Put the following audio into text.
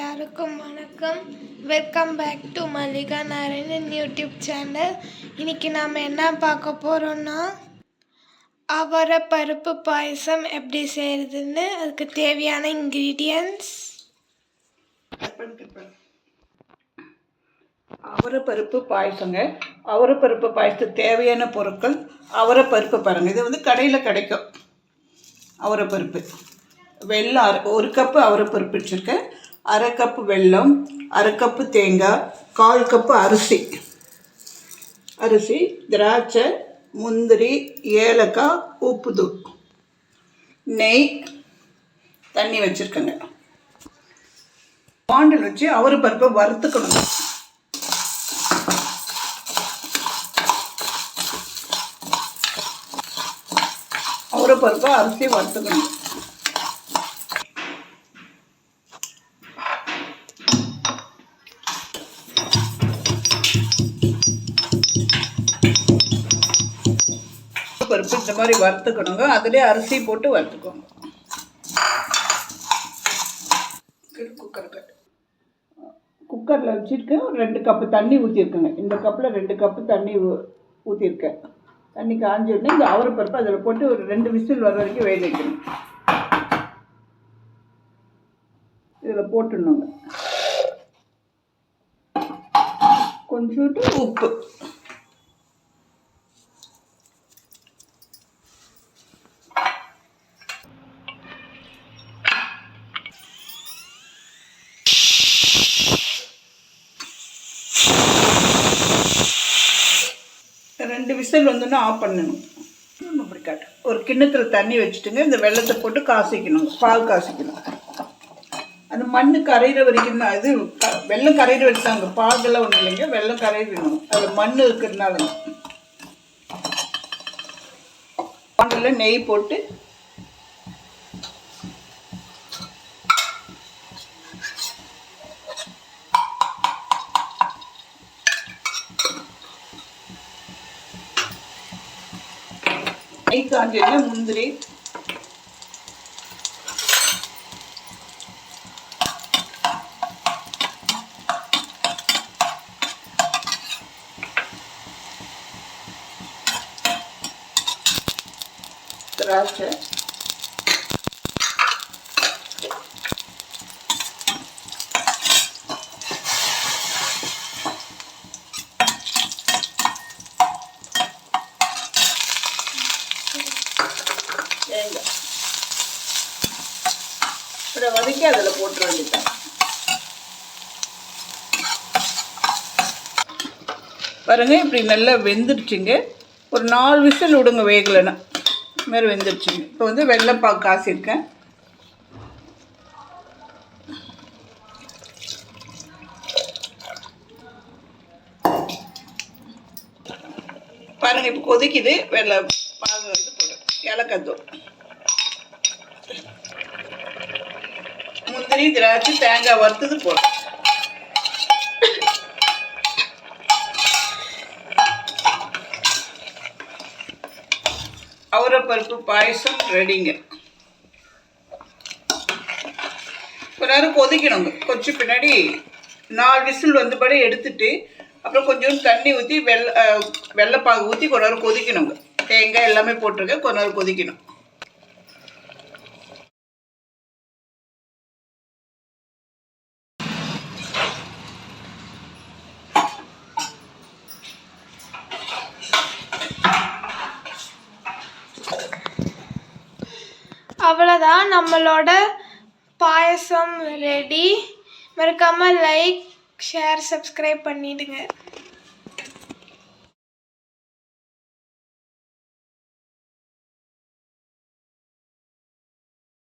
எல்லாருக்கும் வணக்கம். Welcome back to Mallika Narayanan YouTube channel. இன்னைக்கு நாம் என்ன பார்க்க போகிறோம்னா அவரை பருப்பு பாயசம் எப்படி செய்கிறதுன்னு அதுக்கு தேவையான இன்க்ரீடியன்ஸ் அவரைப்பருப்பு பாயசங்க. அவரைப்பருப்பு பாயசத்துக்கு தேவையான பொருட்கள் அவரைப்பருப்பு பாருங்கள் இது வந்து கடையில் கிடைக்கும். அவரைப்பருப்பு பருப்பு. வெள்ளம் ஒரு கப்பு அவரைப்பருப்பு வச்சுருக்கேன். அரை கப்பு வெல்லம் அரை கப்பு தேங்காய் கால் கப்பு அரிசி. அரிசி திராட்சை முந்திரி ஏலக்காய் உப்புதூள். நெய் தண்ணி வச்சுருக்கேங்க. பாண்டில் வச்சு அவரைப்பருப்பை வறுத்துக்கணும். அவரைப்பருப்பை அரிசி வறுத்துக்கணும். பருப்பு இந்த மாதிரி வறுத்துக்கணுங்க. அதுலேயே அரிசி போட்டு வறுத்துக்கோங்க. குக்கருக்கு குக்கரில் வச்சுருக்கேன். ஒரு ரெண்டு கப்பு தண்ணி ஊற்றிருக்கேங்க இந்த கப்பில் ரெண்டு கப்பு தண்ணி ஊற்றிருக்கேன் தண்ணி காஞ்ச உடனே இந்த அவரைப்பருப்பு அதில் போட்டு ஒரு ரெண்டு விசில் வர வரைக்கும் வேக வைக்கணும். இதில் போட்டுடணுங்க. கொஞ்சோண்டு உப்பு. ரெண்டு விசில் வந்தோன்னே ஆஃப் பண்ணணும். அப்படி காட்டு ஒரு கிண்ணத்தில் தண்ணி வச்சுட்டுங்க இந்த வெள்ளத்தை போட்டு காசிக்கணும் பால் காசிக்கணும். அந்த மண் கரையிற வரைக்கும் தான் இது க- வெள்ளம் கரையிற வரைக்கும் அங்கே பாகெல்லாம் ஒன்றும் இல்லைங்க வெள்ளம் கரையிடணும் அதில் மண் இருக்கிறதுனால பாண்டில் நெய் போட்டு நெய் காஞ்சதுல முந்திரி. திராட்சை. தேங்காய் அப்புறம் வதக்கி அதில் போட்டு வந்துட்டேன் பாருங்க இப்படி நல்லா வெந்துருச்சுங்க ஒரு நாலு விசில் விடுங்க வேகலைன்னா. இது மாதிரி வெந்துருச்சுங்க இப்போ வந்து வெள்ளைப்பாக்கு காசிருக்கேன் பாருங்க இப்போ கொதிக்குது. வெள்ளை பாகு முந்திரி திராட்சை தேங்காய் வறுத்தது போடும் அவரைப்பருப்பு பாயசம் ரெடிங்க ஒரு நேரம் கொதிக்கணுங்க கொஞ்சம் பின்னாடி நாலு விசில் வந்தபடி எடுத்துட்டு அப்புறம் கொஞ்சோண்டு தண்ணி ஊற்றி வெள்ளை வெள்ளைப்பாகு ஊற்றி கொஞ்ச நேரம் கொதிக்கணுங்க தேங்காய் எல்லாமே போட்டிருக்கேன். கொஞ்ச நேரம் கொதிக்கணும். அவ்வளோதான் நம்மளோட பாயசம் ரெடி மறக்காமல் லைக் ஷேர் சப்ஸ்கிரைப் பண்ணிடுங்க.